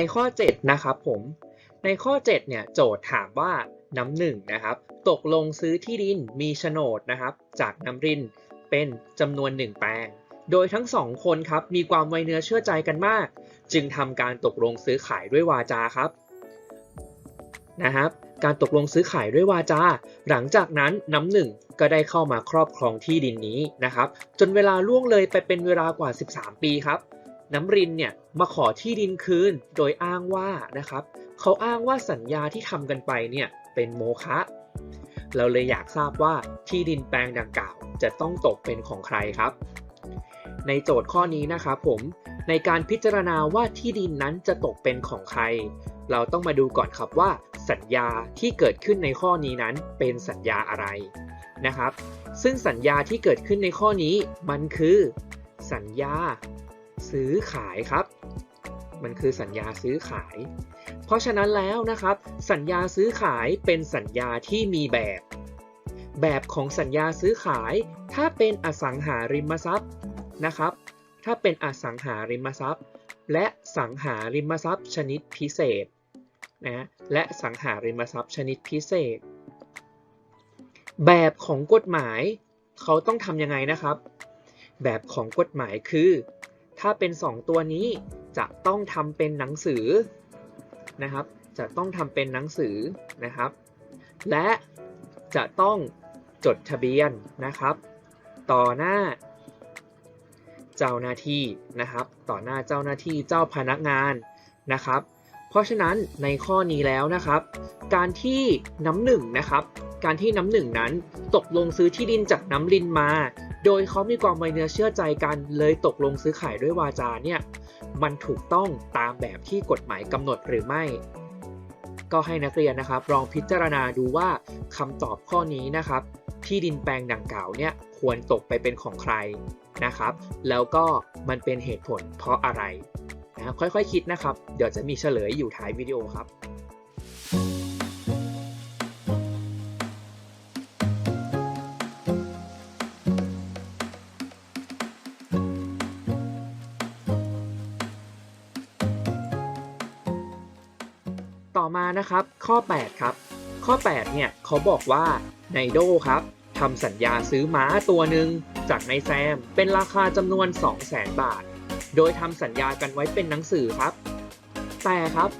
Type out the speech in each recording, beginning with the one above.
ในข้อ 7 นะครับผม ในข้อ 7 เนี่ยโจทย์ถามว่าน้ำหนึ่งนะครับ ตกลงซื้อที่ดินมีโฉนดนะครับ จากน้ำรินเป็นจำนวนหนึ่งแปลง โดยทั้งสองคนครับมีความไวเนื้อเชื่อใจกันมาก จึงทำการตกลงซื้อขายด้วยวาจาครับนะครับการตกลงซื้อขายด้วยวาจา หลังจากนั้นน้ำหนึ่งก็ได้เข้ามาครอบครองที่ดินนี้นะครับ จนเวลาล่วงเลยไปเป็นเวลากว่า 13 ปีครับ น้ำรินเนี่ยมาขอที่ดินคืนโดยอ้างว่านะครับเขาอ้างว่าสัญญาที่ทำกันไปเนี่ยเป็นโมฆะเราเลยอยากทราบว่าที่ดินแปลงดังกล่าว จะต้องตกเป็นของใครครับ ในโจทย์ข้อนี้นะครับผมในการพิจารณาว่าที่ดินนั้นจะตกเป็นของใคร เราต้องมาดูก่อนครับว่าสัญญาที่เกิดขึ้นในข้อนี้นั้นเป็นสัญญาอะไรนะครับ ซึ่งสัญญาที่เกิดขึ้นในข้อนี้มันคือ สัญญา ซื้อขายครับ มันคือสัญญาซื้อขาย เพราะฉะนั้นแล้วนะครับ สัญญาซื้อขายเป็นสัญญาที่มีแบบ แบบของสัญญาซื้อขาย ถ้าเป็นอสังหาริมทรัพย์นะครับ ถ้าเป็นอสังหาริมทรัพย์ และสังหาริมทรัพย์ชนิดพิเศษนะและสังหาริมทรัพย์ชนิดพิเศษ แบบของกฎหมายเขาต้องทำยังไงนะครับ แบบของกฎหมายคือ ถ้าเป็น 2 ตัวนี้จะต้องทำเป็นหนังสือนะครับ จะต้องทำเป็นหนังสือนะครับ และจะต้องจดทะเบียนนะครับ ต่อหน้า เจ้าหน้าที่นะครับ ต่อหน้าเจ้าหน้าที่เจ้าพนักงานนะครับ เพราะฉะนั้นในข้อนี้แล้วนะครับ การที่น้ำหนึ่งนะครับ การที่น้ำหนึ่งนั้นตกลงซื้อที่ดินจากน้ำลินมา โดยเขามีความไวเนื้อเชื่อใจกันเลยตกลงซื้อขายด้วยวาจาเนี่ยมันถูกต้องตามแบบที่กฎหมายกำหนดหรือไม่ ก็ให้นักเรียนนะครับลองพิจารณาดูว่าคำตอบข้อนี้นะครับ ที่ดินแปลงดังกล่าวเนี่ยควรตกไปเป็นของใครนะครับ แล้วก็มันเป็นเหตุผลเพราะอะไรนะค่อยๆคคิดนะครับ เดี๋ยวจะมีเฉลยอยู่ท้ายวิดีโอครับ ข้อ 8 ครับ ข้อ 8 เนี่ยเขาบอกว่าไนโดครับทำสัญญาซื้อม้าตัวหนึ่งจากนายแซม เป็นราคาจำนวน 200,000 บาท โดยทำสัญญากันไว้เป็นหนังสือครับ แต่ครับ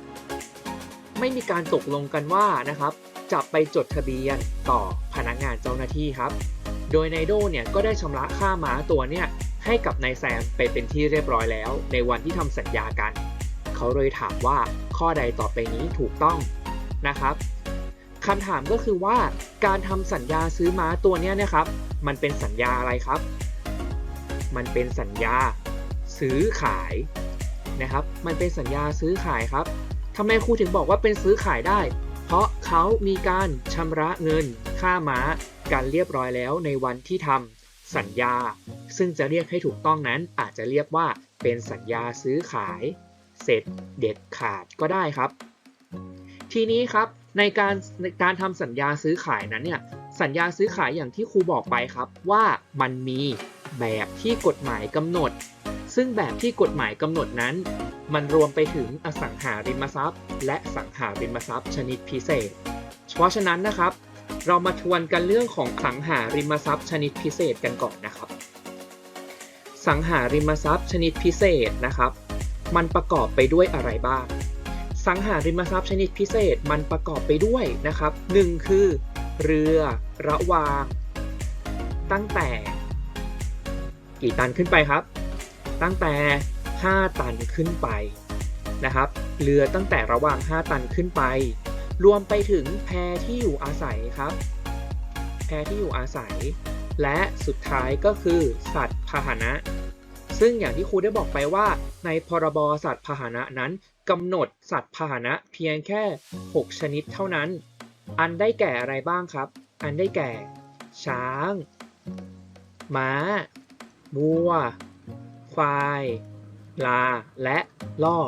ไม่มีการตกลงกันว่านะครับ จะไปจดทะเบียนต่อพนักงานเจ้าหน้าที่ครับ โดยไนโดเนี่ยก็ได้ชำระค่าม้าตัวเนี่ยให้กับนายแซมไปเป็นที่เรียบร้อยแล้ว ในวันที่ทำสัญญากัน เขาเลยถามว่าข้อใดต่อไปนี้ถูกต้อง นะครับคำถามก็คือว่าการทำสัญญาซื้อม้าตัวนี้นะครับ มันเป็นสัญญาอะไรครับ มันเป็นสัญญาซื้อขายนะครับ มันเป็นสัญญาซื้อขายครับทำไมครูถึงบอกว่าเป็นซื้อขายได้ เพราะเขามีการชำระเงินค่าม้ากันเรียบร้อยแล้วในวันที่ทำสัญญา ซึ่งจะเรียกให้ถูกต้องนั้นอาจจะเรียกว่าเป็นสัญญาซื้อขาย เสร็จเด็ดขาดก็ได้ครับ ทีนี้ครับในการในการทำสัญญาซื้อขายนั้นเนี่ยสัญญาซื้อขายอย่างที่ครูบอกไปครับว่ามันมีแบบที่กฎหมายกำหนด ซึ่งแบบที่กฎหมายกำหนดนั้น มันรวมไปถึงอสังหาริมทรัพย์ และสังหาริมทรัพย์ชนิดพิเศษ เพราะฉะนั้นนะครับ เรามาทวนกันเรื่องของสังหาริมทรัพย์ชนิดพิเศษกันก่อนนะครับ สังหาริมทรัพย์ชนิดพิเศษนะครับ มันประกอบไปด้วยอะไรบ้าง สังหาริมทรัพย์ชนิดพิเศษมันประกอบไปด้วยนะครับ 1 คือ เรือระวาง ตั้งแต่ กี่ตันขึ้นไปครับ ตั้งแต่ 5 ตันขึ้นไปนะครับ เรือตั้งแต่ระหว่าง 5 ตันขึ้นไป รวมไปถึงแพที่อยู่อาศัยครับ แพที่อยู่อาศัย และสุดท้ายก็คือสัตว์พาหนะซึ่งอย่างที่ครูได้บอกไปว่าในพรบสัตว์พาหนะนั้น กำหนดสัตว์พาหนะเพียงแค่ 6 ชนิดเท่านั้น อันได้แก่อะไรบ้างครับ อันได้แก่ ช้าง ม้าวัว ควาย ลา และล่อ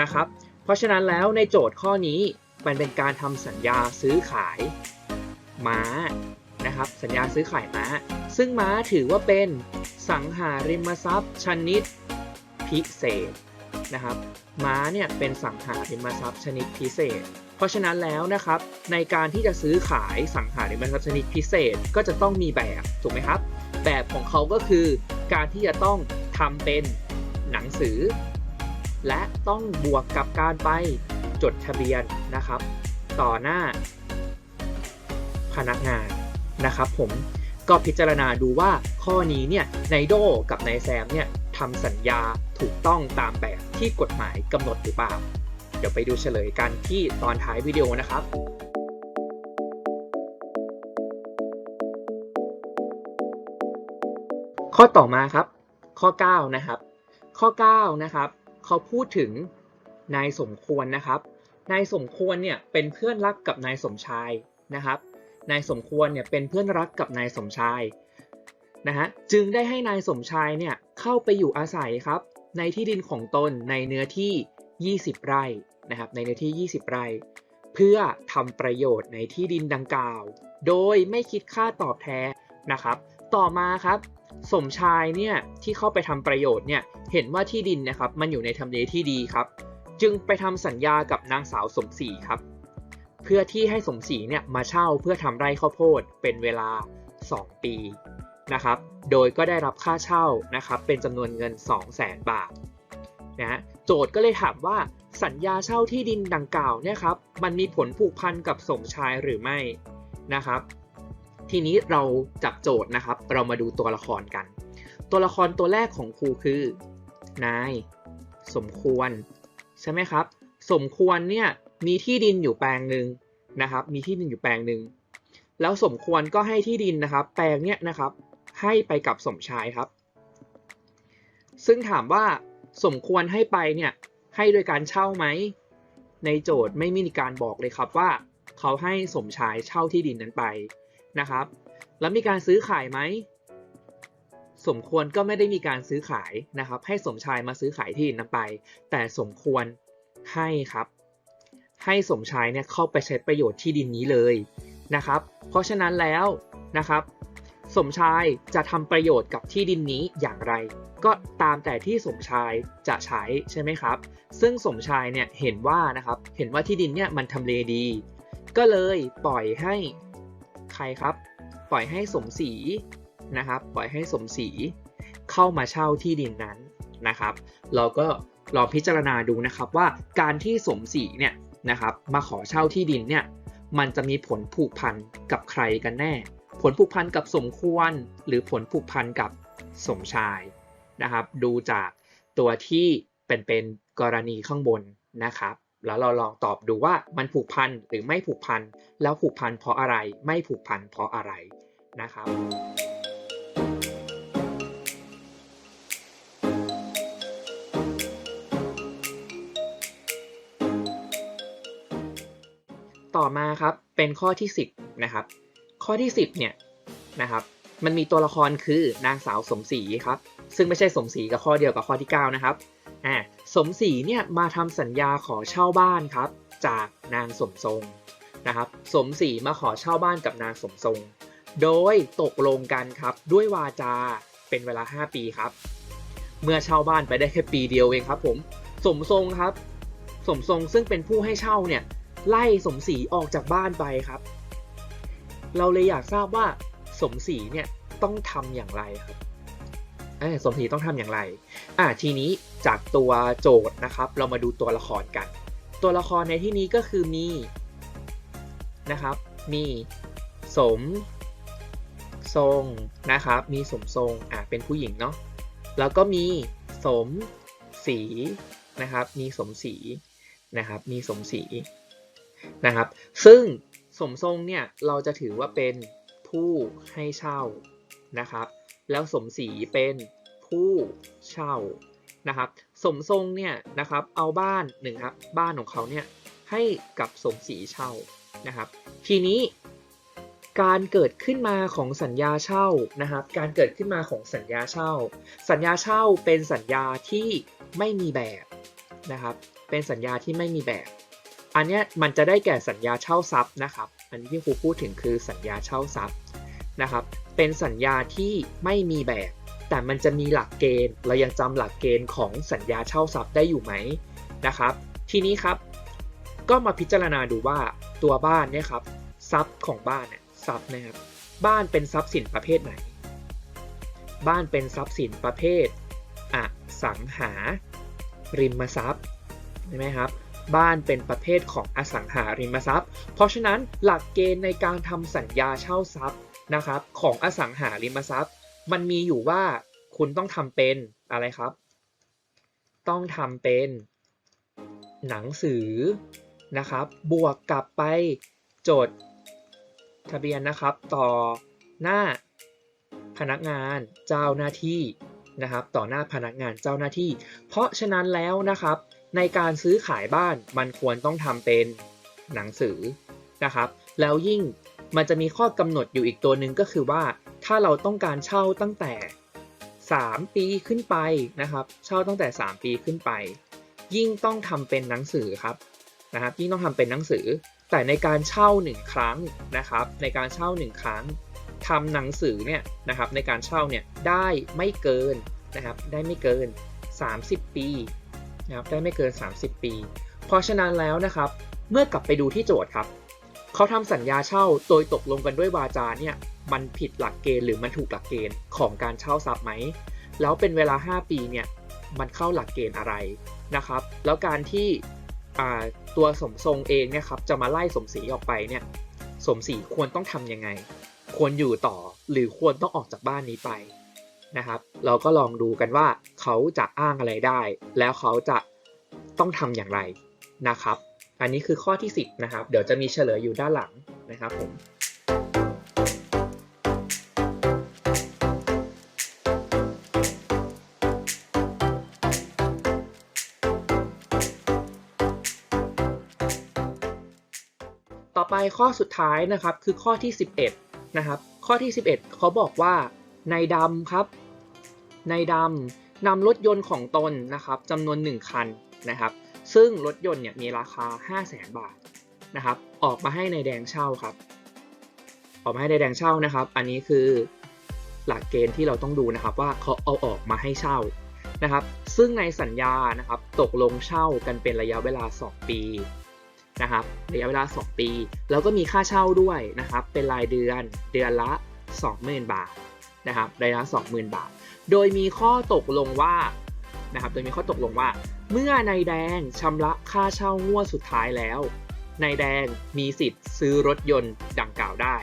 นะครับ เพราะฉะนั้นแล้วในโจทย์ข้อนี้มันเป็นการทำสัญญาซื้อขาย ม้า นะครับ สัญญาซื้อขายม้า ซึ่งม้าถือว่าเป็นสังหาริมทรัพย์ชนิดพิเศษ นะครับ ม้าเนี่ยเป็นสังหาริมทรัพย์ชนิดพิเศษ เพราะฉะนั้นแล้วนะครับ ในการที่จะซื้อขายสังหาริมทรัพย์ชนิดพิเศษก็จะต้องมีแบบถูกไหมครับ แบบของเขาก็คือการที่จะต้องทำเป็นหนังสือ และต้องบวกกับการไปจดทะเบียนนะครับ ต่อหน้า พนักงานนะครับ ผมก็พิจารณาดูว่าข้อนี้เนี่ยไนโดกับนายแซมเนี่ย ทำสัญญาถูกต้องตามแบบที่กฎหมายกำหนดหรือเปล่า เดี๋ยวไปดูเฉลยกันที่ตอนท้ายวิดีโอนะครับข้อต่อมาครับ ข้อ 9 นะครับ ข้อ 9 นะครับ เขาพูดถึงนายสมควรนะครับ นายสมควรเนี่ยเป็นเพื่อนรักกับนายสมชายนะครับ นายสมควรเนี่ยเป็นเพื่อนรักกับนายสมชายนะฮะ จึงได้ให้นายสมชายเนี่ยเข้าไปอยู่อาศัยครับ ในที่ดินของตนในเนื้อที่ 20 ไร่นะครับในเนื้อที่ 20 ไร่ เพื่อทำประโยชน์ในที่ดินดังกล่าว โดยไม่คิดค่าตอบแทนนะครับ ต่อมาครับ สมชายเนี่ยที่เข้าไปทำประโยชน์เนี่ยเห็นว่าที่ดินนะครับมันอยู่ในทำเลที่ดีครับ จึงไปทำสัญญากับนางสาวสมศรีครับ เพื่อที่ให้สมศรีเนี่ยมาเช่าเพื่อทำไร่ข้าวโพดเป็นเวลา 2 ปี นะครับ โดยก็ได้รับค่าเช่านะครับเป็นจำนวนเงิน 2 0 0 0 0 0 บาทนะฮะโจทย์ก็เลยถามว่าสัญญาเช่าที่ดินดังกล่าวเนี่ยครับมันมีผลผูกพันกับสมชายหรือไม่นะครับ ทีนี้เราจับโจทย์นะครับ เรามาดูตัวละครกัน ตัวละครตัวแรกของครูคือนายสมควรใช่ไหมครับ สมควรเนี่ยมีที่ดินอยู่แปลงหนึ่งนะครับ มีที่ดินอยู่แปลงหนึ่งแล้วสมควรก็ให้ที่ดินนะครับ แปลงเนี่ยนะครับ ให้ไปกับสมชายครับ ซึ่งถามว่าสมควรให้ไปเนี่ยให้โดยการเช่าไหม ในโจทย์ไม่มีการบอกเลยครับว่า เขาให้สมชายเช่าที่ดินนั้นไปนะครับ แล้วมีการซื้อขายไหมสมควรก็ไม่ได้มีการซื้อขายนะครับ ให้สมชายมาซื้อขายที่ดินนั้นไป แต่สมควรให้ครับ ให้สมชายเนี่ยเข้าไปใช้ประโยชน์ที่ดินนี้เลยนะครับ เพราะฉะนั้นแล้วนะครับ สมชายจะทำประโยชน์กับที่ดินนี้อย่างไร ก็ตามแต่ที่สมชายจะใช้ใช่ไหมครับ ซึ่งสมชายเนี่ยเห็นว่านะครับเห็นว่าที่ดินเนี่ยมันทำเลดี ก็เลยปล่อยให้ใครครับ ปล่อยให้สมศรีนะครับ ปล่อยให้สมศรีเข้ามาเช่าที่ดินนั้นนะครับ เราก็ลองพิจารณาดูนะครับว่าการที่สมศรีเนี่ยนะครับมาขอเช่าที่ดินเนี่ยมันจะมีผลผูกพันกับใครกันแน่ ผลผูกพันกับสมควร หรือผลผูกพันกับสมชายนะครับ ดูจากตัวที่เป็นเป็นกรณีข้างบนนะครับ แล้วเราลองตอบดูว่ามันผูกพันหรือไม่ผูกพัน แล้วผูกพันเพราะอะไร ไม่ผูกพันเพราะอะไรนะครับต่อมาครับเป็นข้อที่ 10 นะครับ ข้อที่ 10เนี่ยนะครับมันมีตัวละครคือนางสาวสมศรีครับ ซึ่งไม่ใช่สมศรีกับข้อเดียวกับข้อที่ 9 นะครับอ่าสมศรีเนี่ยมาทำสัญญาขอเช่าบ้านครับ จากนางสมทรงนะครับ สมศรีมาขอเช่าบ้านกับนางสมทรง โดยตกลงกันครับด้วยวาจาเป็นเวลา 5 ปีครับ เมื่อเช่าบ้านไปได้แค่ปีเดียวเองครับ ผม สมทรงครับ สมทรงซึ่งเป็นผู้ให้เช่าเนี่ยไล่สมศรีออกจากบ้านไปครับ เราเลยอยากทราบว่าสมศรีเนี่ยต้องทำอย่างไรครับสมศรีต้องทำอย่างไรอ่าทีนี้จากตัวโจทย์นะครับ เรามาดูตัวละครกัน ตัวละครในที่นี้ก็คือมีนะครับ มีสมทรงนะครับ มีสมทรงอ่าเป็นผู้หญิงเนาะแล้วก็มีสมศรีนะครับ มีสมศรีนะครับ มีสมศรีนะครับ ซึ่ง สมทรงเนี่ยเราจะถือว่าเป็นผู้ให้เช่านะครับ แล้วสมศรีเป็นผู้เช่านะครับ สมทรงเนี่ยนะครับเอาบ้านหนึ่งครับบ้านของเขาเนี่ยให้กับสมศรีเช่านะครับ ทีนี้การเกิดขึ้นมาของสัญญาเช่านะครับ การเกิดขึ้นมาของสัญญาเช่า สัญญาเช่าเป็นสัญญาที่ไม่มีแบบนะครับ เป็นสัญญาที่ไม่มีแบบ อันนี้มันจะได้แก่สัญญาเช่าทรัพย์นะครับ อันนี้ที่ครูพูดถึงคือสัญญาเช่าทรัพย์นะครับ เป็นสัญญาที่ไม่มีแบบ แต่มันจะมีหลักเกณฑ์ เรายังจำหลักเกณฑ์ของสัญญาเช่าทรัพย์ได้อยู่ไหมนะครับ ทีนี้ครับ ก็มาพิจารณาดูว่าตัวบ้านเนี่ยครับทรัพย์ของบ้านเนี่ยทรัพย์นะครับ บ้านเป็นทรัพย์สินประเภทไหน บ้านเป็นทรัพย์สินประเภทอสังหาริมทรัพย์ใช่ไหมครับ บ้านเป็นประเภทของอสังหาริมทรัพย์ เพราะฉะนั้นหลักเกณฑ์ในการทำสัญญาเช่าทรัพย์นะครับ ของอสังหาริมทรัพย์ มันมีอยู่ว่าคุณต้องทำเป็นอะไรครับ ต้องทำเป็น หนังสือนะครับ บวกกลับไปจดทะเบียนนะครับต่อหน้าพนักงานเจ้าหน้าที่นะครับต่อหน้าพนักงานเจ้าหน้าที่ เพราะฉะนั้นแล้วนะครับ ในการซื้อขายบ้านมันควรต้องทำเป็นหนังสือนะครับ แล้วยิ่งมันจะมีข้อกำหนดอยู่อีกตัวหนึ่งก็คือว่า ถ้าเราต้องการเช่าตั้งแต่ 3 ปีขึ้นไปนะครับ เช่าตั้งแต่ 3 ปีขึ้นไป ยิ่งต้องทำเป็นหนังสือครับนะครับยิ่งต้องทำเป็นหนังสือ แต่ในการเช่า 1 ครั้งนะครับ ในการเช่า 1 ครั้งทำหนังสือเนี่ยนะครับในการเช่าเนี่ยได้ไม่เกินนะครับได้ไม่เกิน 30 ปี นะครับได้ไม่เกิน 30 ปี เพราะฉะนั้นแล้วนะครับ เมื่อกลับไปดูที่โจทย์ครับเขาทำสัญญาเช่าโดยตกลงกันด้วยวาจาเนี่ยมันผิดหลักเกณฑ์หรือมันถูกหลักเกณฑ์ของการเช่าทรัพย์ไหมแล้วเป็นเวลา 5 ปีเนี่ยมันเข้าหลักเกณฑ์อะไรนะครับ แล้วการที่ตัวสมทรงเองเนี่ยครับจะมาไล่สมศรีออกไปเนี่ยสมศรีควรต้องทำยังไง ควรอยู่ต่อหรือควรต้องออกจากบ้านนี้ไป นะครับ เราก็ลองดูกันว่าเขาจะอ้างอะไรได้ แล้วเขาจะต้องทำอย่างไรนะครับ อันนี้คือข้อที่ 10 นะครับ เดี๋ยวจะมีเฉลยอยู่ด้านหลังนะครับผมต่อไปข้อสุดท้ายนะครับคือข้อที่ 11นะครับข้อที่ 11 เขาบอกว่านายดำครับ นายดำนำรถยนต์ของตนนะครับจำนวน 1 คันนะครับ ซึ่งรถยนต์เนี่ยมีราคา 5 0 0แสนบาทนะครับ ออกมาให้นายแดงเช่าครับ ออกมาให้นายแดงเช่านะครับ อันนี้คือหลักเกณฑ์ที่เราต้องดูนะครับว่าเขาเอาออกมาให้เช่านะครับ ซึ่งในสัญญานะครับตกลงเช่ากันเป็นระยะเวลา 2 ปีนะครับระยะเวลา 2 ปี แล้วก็มีค่าเช่าด้วยนะครับ เป็นรายเดือนเดือนละ 20,000 บาท นะครับรายละ 20,000 บาท โดยมีข้อตกลงว่านะครับโดยมีข้อตกลงว่า เมื่อนายแดงชำระค่าเช่างวดสุดท้ายแล้วนายแดงมีสิทธิ์ซื้อรถยนต์ดังกล่าวได้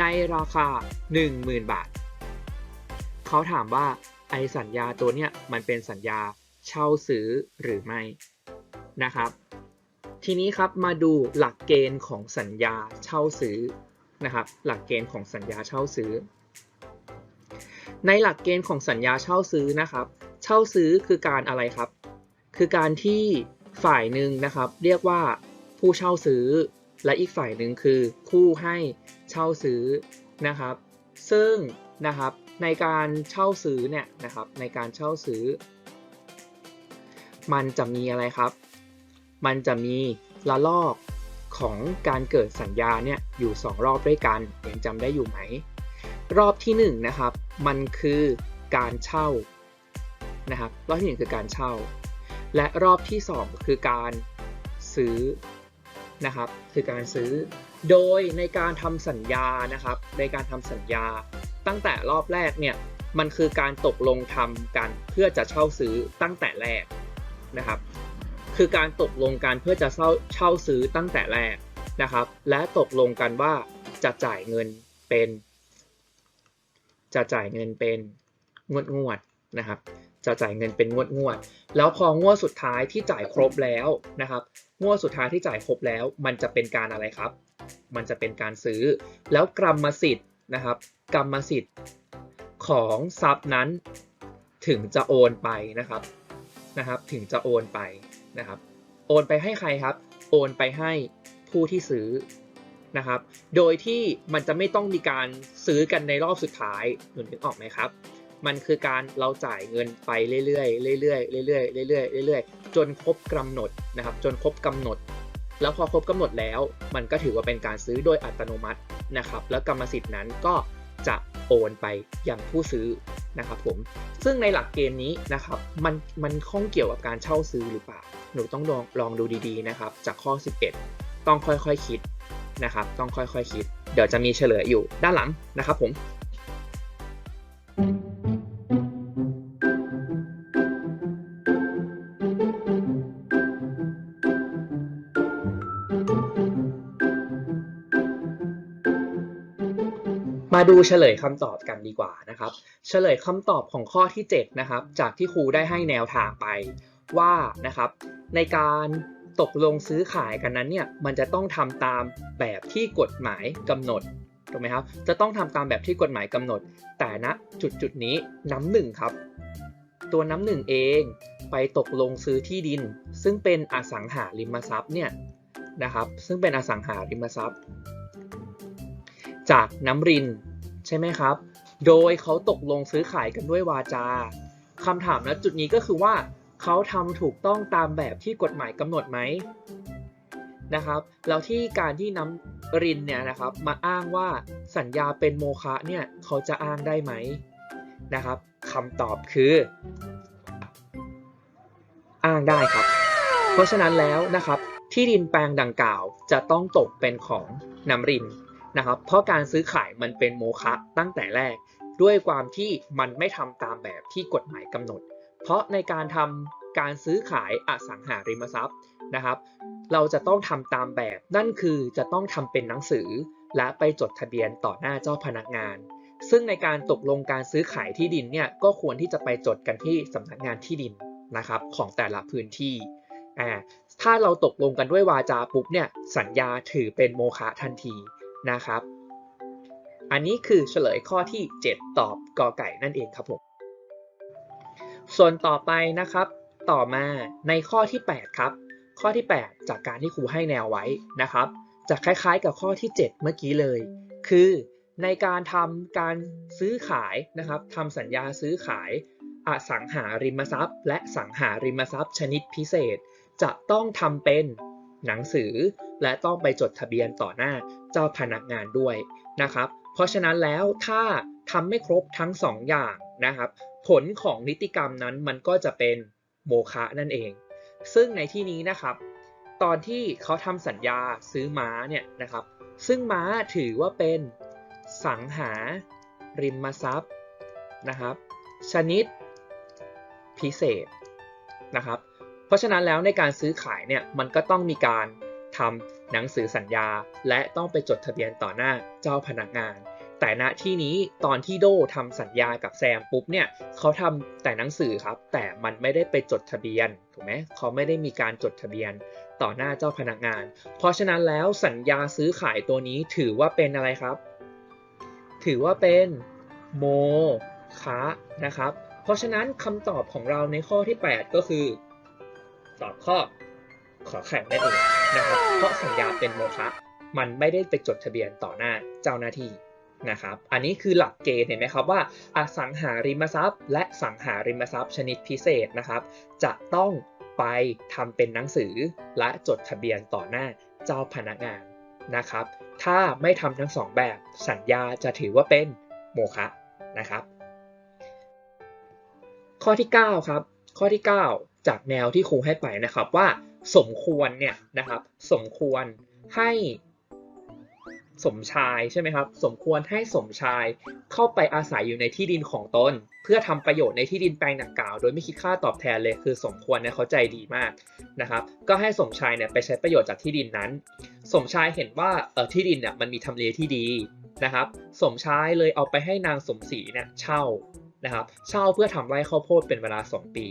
ในราคา 10,000 บาท เขาถามว่าไอสัญญาตัวเนี้ยมันเป็นสัญญาเช่าซื้อหรือไม่นะครับ ทีนี้ครับมาดูหลักเกณฑ์ของสัญญาเช่าซื้อนะครับ หลักเกณฑ์ของสัญญาเช่าซื้อ ในหลักเกณฑ์ของสัญญาเช่าซื้อนะครับ เช่าซื้อคือการอะไรครับ คือการที่ฝ่ายหนึ่งนะครับ เรียกว่าผู้เช่าซื้อ และอีกฝ่ายหนึ่งคือผู้ให้เช่าซื้อนะครับ ซึ่งนะครับในการเช่าซื้อเนี่ยนะครับ ในการเช่าซื้อ มันจะมีอะไรครับ มันจะมีละลอกของการเกิดสัญญาเนี่ยอยู่ 2 รอบด้วยกันยังจำได้อยู่ไหม รอบที่1นะครับ มันคือการเช่านะครับ รอบที่ 1 คือการเช่า และรอบที่ 2 คือการซื้อนะครับ คือการซื้อ โดยในการทำสัญญานะครับ ในการทำสัญญา ตั้งแต่รอบแรกเนี่ย มันคือการตกลงทำกันเพื่อจะเช่าซื้อตั้งแต่แรกนะครับ คือการตกลงกันเพื่อจะเช่าเช่าซื้อตั้งแต่แรกนะครับ และตกลงกันว่าจะจ่ายเงินเป็น จะจ่ายเงินเป็นงวดงวดนะครับ จะจ่ายเงินเป็นงวดงวด แล้วพองวดสุดท้ายที่จ่ายครบแล้วนะครับ งวดสุดท้ายที่จ่ายครบแล้ว มันจะเป็นการอะไรครับ มันจะเป็นการซื้อ แล้วกรรมสิทธิ์นะครับ กรรมสิทธิ์ของทรัพย์นั้นถึงจะโอนไปนะครับนะครับ ถึงจะโอนไปนะครับ โอนไปให้ใครครับ โอนไปให้ผู้ที่ซื้อ นะครับ โดยที่มันจะไม่ต้องมีการซื้อกันในรอบสุดท้ายหนุนนึกออกไหมครับ มันคือการเราจ่ายเงินไปเรื่อยๆเรื่อยๆเรื่อยๆเรื่อยๆเรื่อยๆจนครบกำหนดนะครับ จนครบกำหนด แล้วพอครบกำหนดแล้วมันก็ถือว่าเป็นการซื้อโดยอัตโนมัตินะครับ แล้วกรรมสิทธิ์นั้นก็จะโอนไปยังผู้ซื้อนะครับผม ซึ่งในหลักเกณฑ์นี้นะครับ มันมันข้องเกี่ยวกับการเช่าซื้อหรือเปล่า หนูต้องลองลองดูดีๆนะครับ จากข้อ 11 ต้องค่อยๆคคิด นะครับ ต้องค่อยๆคคิด เดี๋ยวจะมีเฉลยอยู่ด้านหลังนะครับผมมาดูเฉลยคำตอบกันดีกว่านะครับ เฉลยคำตอบของข้อที่7นะครับจากที่ครูได้ให้แนวทางไปว่านะครับในการ ตกลงซื้อขายกันนั้นเนี่ยมันจะต้องทำตามแบบที่กฎหมายกำหนดถูกไหมครับจะต้องทำตามแบบที่กฎหมายกำหนด แต่ณจุดจุดนี้น้ำหนึ่งครับ ตัวน้ำหนึ่งเองไปตกลงซื้อที่ดิน ซึ่งเป็นอสังหาริมทรัพย์เนี่ยนะครับ ซึ่งเป็นอสังหาริมทรัพย์ จากน้ำรินใช่ไหมครับ โดยเขาตกลงซื้อขายกันด้วยวาจาคำถามณจุดนี้ก็คือว่า เขาทำถูกต้องตามแบบที่กฎหมายกำหนดไหมนะครับ แล้วที่การที่น้ำรินเนี่ยนะครับมาอ้างว่าสัญญาเป็นโมฆะเนี่ยเขาจะอ้างได้ไหมนะครับคำตอบคือ อ้างได้ครับ เพราะฉะนั้นแล้วนะครับที่ดินแปลงดังกล่าวจะต้องตกเป็นของน้ำรินนะครับ เพราะการซื้อขายมันเป็นโมฆะตั้งแต่แรก ด้วยความที่มันไม่ทำตามแบบที่กฎหมายกำหนด เพราะในการทำการซื้อขายอสังหาริมทรัพย์นะครับ เราจะต้องทำตามแบบ นั่นคือจะต้องทำเป็นหนังสือ และไปจดทะเบียนต่อหน้าเจ้าพนักงาน ซึ่งในการตกลงการซื้อขายที่ดินเนี่ยก็ควรที่จะไปจดกันที่สำนักงานที่ดินนะครับของแต่ละพื้นที่อ่าถ้าเราตกลงกันด้วยวาจาปุ๊บเนี่ยสัญญาถือเป็นโมฆะทันทีนะครับ อันนี้คือเฉลยข้อที่ 7 ตอบกอไก่นั่นเองครับผม ส่วนต่อไปนะครับ ต่อมาในข้อที่ 8 ครับ ข้อที่ 8 จากการที่ครูให้แนวไว้นะครับ จะคล้ายๆกับข้อที่ 7 เมื่อกี้เลย คือในการทำการซื้อขายนะครับทำสัญญาซื้อขายอสังหาริมทรัพย์ และสังหาริมทรัพย์ชนิดพิเศษ จะต้องทำเป็นหนังสือ และต้องไปจดทะเบียนต่อหน้าเจ้าพนักงานด้วยนะครับ เพราะฉะนั้นแล้วถ้าทำไม่ครบทั้ง 2 อย่าง นะครับ ผลของนิติกรรมนั้นมันก็จะเป็นโมฆะนั่นเอง ซึ่งในที่นี้นะครับ ตอนที่เขาทำสัญญาซื้อม้าเนี่ยนะครับ ซึ่งม้าถือว่าเป็นสังหาริมทรัพย์นะครับ ชนิดพิเศษนะครับ เพราะฉะนั้นแล้วในการซื้อขายเนี่ยมันก็ต้องมีการทำหนังสือสัญญา และต้องไปจดทะเบียนต่อหน้าเจ้าพนักงาน แต่ณที่นี้ตอนที่โดทำสัญญากับแซมปุ๊บเนี่ยเขาทำแต่หนังสือครับ แต่มันไม่ได้ไปจดทะเบียนถูกไหมเขาไม่ได้มีการจดทะเบียนต่อหน้าเจ้าพนักงาน เพราะฉะนั้นแล้วสัญญาซื้อขายตัวนี้ถือว่าเป็นอะไรครับ ถือว่าเป็นโมคะนะครับ เพราะฉะนั้นคำตอบของเราในข้อที่ 8 ก็คือ ตอบข้อขอไข่นั่นเองนะครับ เพราะสัญญาเป็นโมฆะมันไม่ได้ไปจดทะเบียนต่อหน้าเจ้าหน้าที่ นะครับ อันนี้คือหลักเกณฑ์เห็นไหมครับว่าอสังหาริมทรัพย์ และสังหาริมทรัพย์ชนิดพิเศษนะครับ จะต้องไปทำเป็นหนังสือและจดทะเบียนต่อหน้าเจ้าพนักงานนะครับ ถ้าไม่ทำทั้งสองแบบสัญญาจะถือว่าเป็นโมฆะนะครับ ข้อที่ 9 ครับ ข้อที่ 9 จากแนวที่ครูให้ไปนะครับว่าสมควรเนี่ยนะครับ สมควรให้ สมชายใช่ไหมครับ สมควรให้สมชายเข้าไปอาศัยอยู่ในที่ดินของตน เพื่อทำประโยชน์ในที่ดินแปลงดังกล่าว โดยไม่คิดค่าตอบแทนเลยคือสมควรเนี่ยเขาใจดีมากนะครับ ก็ให้สมชายเนี่ยไปใช้ประโยชน์จากที่ดินนั้น สมชายเห็นว่าเออที่ดินเนี่ยมันมีทำเลที่ดีนะครับ สมชายเลยเอาไปให้นางสมศรีเนี่ยเช่า นะครับเช่าเพื่อทำไร่ข้าวโพดเป็นเวลา 2 ปี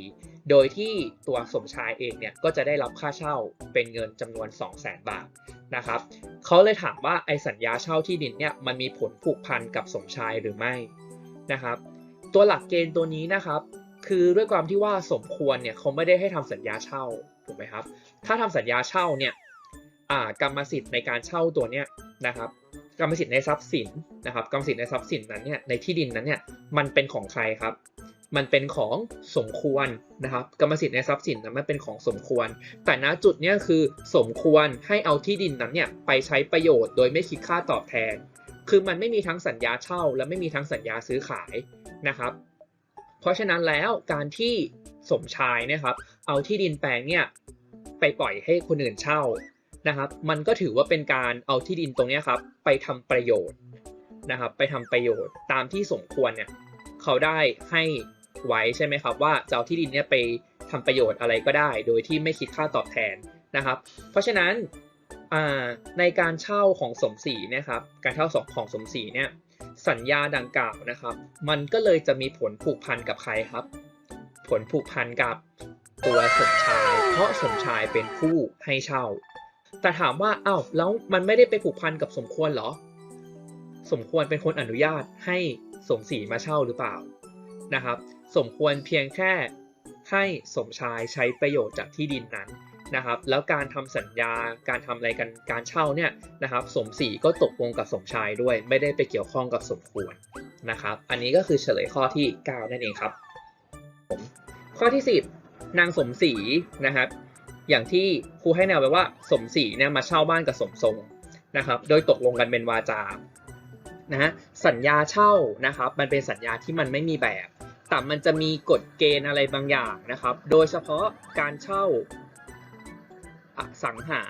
โดยที่ตัวสมชายเองเนี่ยก็จะได้รับค่าเช่าเป็นเงินจำนวน 2 0 0 0 0 0 บาทนะครับเขาเลยถามว่าไอสัญญาเช่าที่ดินเนี่ยมันมีผลผูกพันกับสมชายหรือไม่นะครับ ตัวหลักเกณฑ์ตัวนี้นะครับ คือด้วยความที่ว่าสมควรเนี่ยเขาไม่ได้ให้ทำสัญญาเช่าถูกไหมครับ ถ้าทำสัญญาเช่าเนี่ยกรรมสิทธิ์ในการเช่าตัวเนี้ยนะครับ กรรมสิทธิ์ในทรัพย์สินนะครับกรรมสิทธิ์ในทรัพย์สินนั้นเนี่ยในที่ดินนั้นเนี่ยมันเป็นของใครครับ มันเป็นของสมควรนะครับกรรมสิทธิ์ในทรัพย์สินนั้นมันเป็นของสมควร แต่ณจุดเนี้ยคือสมควรให้เอาที่ดินนั้นเนี่ยไปใช้ประโยชน์โดยไม่คิดค่าตอบแทน คือมันไม่มีทั้งสัญญาเช่า และไม่มีทั้งสัญญาซื้อขายนะครับ เพราะฉะนั้นแล้วการที่สมชายนะครับ เอาที่ดินแปลงเนี่ยไปปล่อยให้คนอื่นเช่า นะครับ มันก็ถือว่าเป็นการเอาที่ดินตรงนี้ครับ ไปทำประโยชน์นะครับ ไปทำประโยชน์ ตามที่สมควรเนี่ยเขาได้ให้ไว้ใช่ไหมครับว่าจะเอาที่ดินเนี่ยไปทำประโยชน์อะไรก็ได้ โดยที่ไม่คิดค่าตอบแทนนะครับ เพราะฉะนั้นในการเช่าของสมศรีนะครับ การเช่าของของสมศรีเนี่ยสัญญาดังกล่าวนะครับ มันก็เลยจะมีผลผูกพันกับใครครับ ผลผูกพันกับตัวสมชาย เพราะสมชายเป็นผู้ให้เช่า แต่ถามว่าอ้าวแล้วมันไม่ได้ไปผูกพันกับสมควรเหรอ สมควรเป็นคนอนุญาตให้สมศรีมาเช่าหรือเปล่านะครับ สมควรเพียงแค่ให้สมชายใช้ประโยชน์จากที่ดินนั้นนะครับ แล้วการทำสัญญาการทำอะไรกันการเช่าเนี่ยนะครับ สมศรีก็ตกลงกับสมชายด้วย ไม่ได้ไปเกี่ยวข้องกับสมควรนะครับ อันนี้ก็คือเฉลยข้อที่ 9 นั่นเองครับข้อที่ 10 นางสมศรีนะครับ อย่างที่ครูให้แนวไว้ว่าสมศรีเนี่ยมาเช่าบ้านกับสมทรงนะครับ โดยตกลงกันเป็นวาจานะฮะสัญญาเช่านะครับ มันเป็นสัญญาที่มันไม่มีแบบ แต่มันจะมีกฎเกณฑ์อะไรบางอย่างนะครับ โดยเฉพาะการเช่าสังหา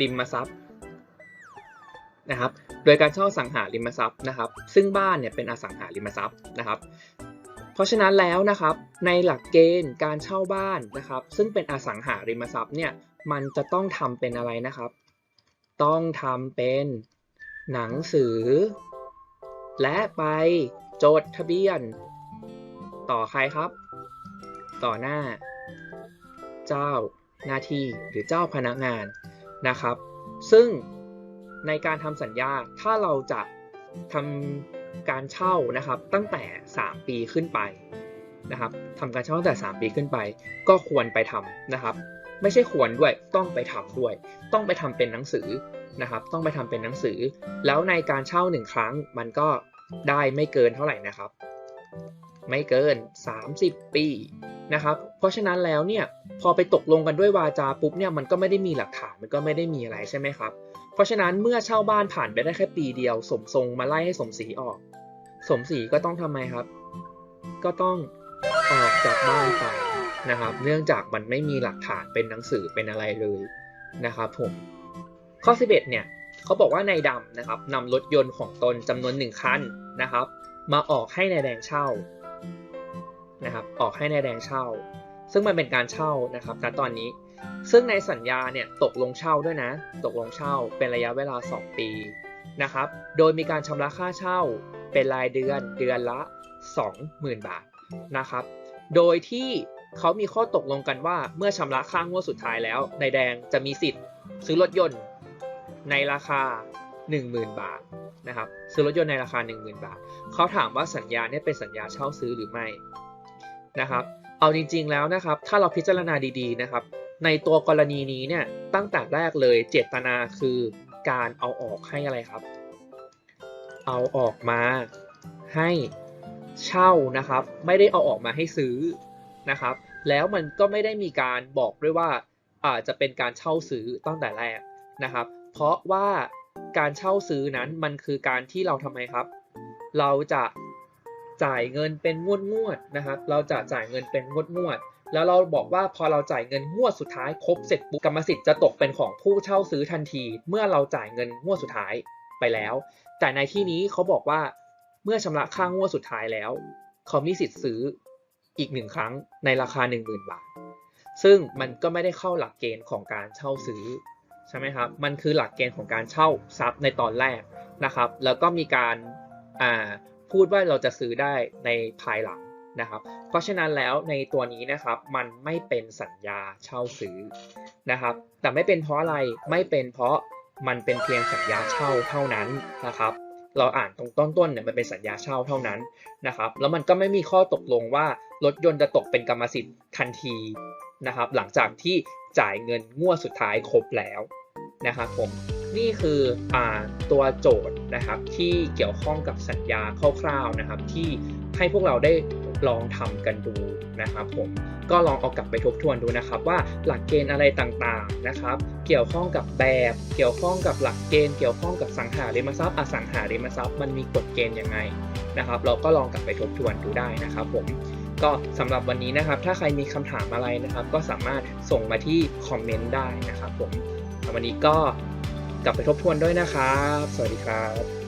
ริมทรัพย์นะครับ โดยการเช่าสังหาริมทรัพย์นะครับ ซึ่งบ้านเนี่ยเป็นอสังหาริมทรัพย์นะครับ เพราะฉะนั้นแล้วนะครับในหลักเกณฑ์การเช่าบ้านนะครับ ซึ่งเป็นอสังหาริมทรัพย์เนี่ยมันจะต้องทำเป็นอะไรนะครับ ต้องทำเป็นหนังสือ และไปจดทะเบียน ต่อใครครับ ต่อหน้า เจ้าหน้าที่หรือเจ้าพนักงานนะครับ ซึ่งในการทำสัญญาถ้าเราจะทำ การเช่านะครับตั้งแต่ 3 ปีขึ้นไปนะครับทำการเช่าตั้งแต่ 3 ปีขึ้นไป ก็ควรไปทำนะครับ ไม่ใช่ควรด้วยต้องไปทำด้วย ต้องไปทำเป็นหนังสือนะครับ ต้องไปทำเป็นหนังสือ แล้วในการเช่าหนึ่งครั้งมันก็ได้ไม่เกินเท่าไหร่นะครับ ไม่เกิน 30 ปีนะครับ เพราะฉะนั้นแล้วเนี่ยพอไปตกลงกันด้วยวาจาปุ๊บเนี่ยมันก็ไม่ได้มีหลักฐานมันก็ไม่ได้มีอะไรใช่ไหมครับ เพราะฉะนั้นเมื่อเช่าบ้านผ่านไปได้แค่ปีเดียว สมทรงมาไล่ให้สมศรีออก สมศรีก็ต้องทำไมครับ ก็ต้องออกจากบ้านไปนะครับ เนื่องจากมันไม่มีหลักฐานเป็นหนังสือเป็นอะไรเลยนะครับผมข้อ 11 เนี่ยเขาบอกว่านายดำนะครับนำรถยนต์ของตนจำนวนหนึ่งคันนะครับ มาออกให้นายแดงเช่า นะครับออกให้นายแดงเช่า ซึ่งมันเป็นการเช่านะครับณตอนนี้ ซึ่งในสัญญาเนี่ยตกลงเช่าด้วยนะ ตกลงเช่าเป็นระยะเวลา 2 ปีนะครับ โดยมีการชำระค่าเช่าเป็นรายเดือนเดือนละ 20,000 บาทนะครับ โดยที่เขามีข้อตกลงกันว่าเมื่อชำระค่างวดสุดท้ายแล้วนายแดงจะมีสิทธิ์ ซื้อรถยนต์ในราคา 10,000 บาทนะครับซื้อรถยนต์ในราคา 10,000 บาท เขาถามว่าสัญญาเนี่ยเป็นสัญญาเช่าซื้อหรือไม่ นะครับเอาจริง ๆแล้วนะครับ ถ้าเราพิจารณาดีๆนะครับ ในตัวกรณีนี้เนี่ยตั้งแต่แรกเลยเจตนาคือการเอาออกให้อะไรครับ เอาออกมาให้เช่านะครับ ไม่ได้เอาออกมาให้ซื้อนะครับ แล้วมันก็ไม่ได้มีการบอกด้วยว่าอาจจะเป็นการเช่าซื้อตั้งแต่แรกนะครับ เพราะว่าการเช่าซื้อนั้นมันคือการที่เราทำไมครับ เราจะ จ่ายเงินเป็นงวดงวดๆนะครับ เราจะจ่ายเงินเป็นงวดงวดๆแล้วเราบอกว่าพอเราจ่ายเงินงวดสุดท้ายครบเสร็จปุ๊บกรรมสิทธิ์จะตกเป็นของผู้เช่าซื้อทันที เมื่อเราจ่ายเงินงวดสุดท้ายไปแล้ว แต่ในที่นี้เขาบอกว่าเมื่อชำระค่างวดสุดท้ายแล้วเขามีสิทธิ์ซื้ออีกหนึ่งครั้งในราคา 10,000 บาท ซึ่งมันก็ไม่ได้เข้าหลักเกณฑ์ของการเช่าซื้อใช่ไหมครับ มันคือหลักเกณฑ์ของการเช่าทรัพย์ในตอนแรกนะครับ แล้วก็มีการอ่า พูดว่าเราจะซื้อได้ในภายหลังนะครับ เพราะฉะนั้นแล้วในตัวนี้นะครับมันไม่เป็นสัญญาเช่าซื้อนะครับ แต่ไม่เป็นเพราะอะไรไม่เป็นเพราะมันเป็นเพียงสัญญาเช่าเท่านั้นนะครับ เราอ่านตรงต้นๆเนี่ยมันเป็นสัญญาเช่าเท่านั้นนะครับ แล้วมันก็ไม่มีข้อตกลงว่ารถยนต์จะตกเป็นกรรมสิทธิ์ทันทีนะครับ หลังจากที่จ่ายเงินงวดสุดท้ายครบแล้วนะครับผม นี่คืออตัวโจทย์นะครับที่เกี่ยวข้องกับสัญญาคร่าวๆนะครับ ที่ให้พวกเราได้ลองทำกันดูนะครับผมก็ลองเอากลับไปทบทวนดูนะครับ ว่าหลักเกณฑ์อะไรต่างๆนะครับ เกี่ยวข้องกับแบบ เกี่ยวข้องกับหลักเกณฑ์ เกี่ยวข้องกับสังหาริมทรัพย์อสังหาริมทรัพย์มันมีกฎเกณฑ์ยังไงนะครับ เราก็ลองกลับไปทบทวนดูได้นะครับ ผมก็สำหรับวันนี้นะครับ ถ้าใครมีคำถามอะไรนะครับ ก็สามารถส่งมาที่คอมเมนต์ได้นะครับ ผมวันนี้ก็ กลับไปทบทวนด้วยนะครับ สวัสดีครับ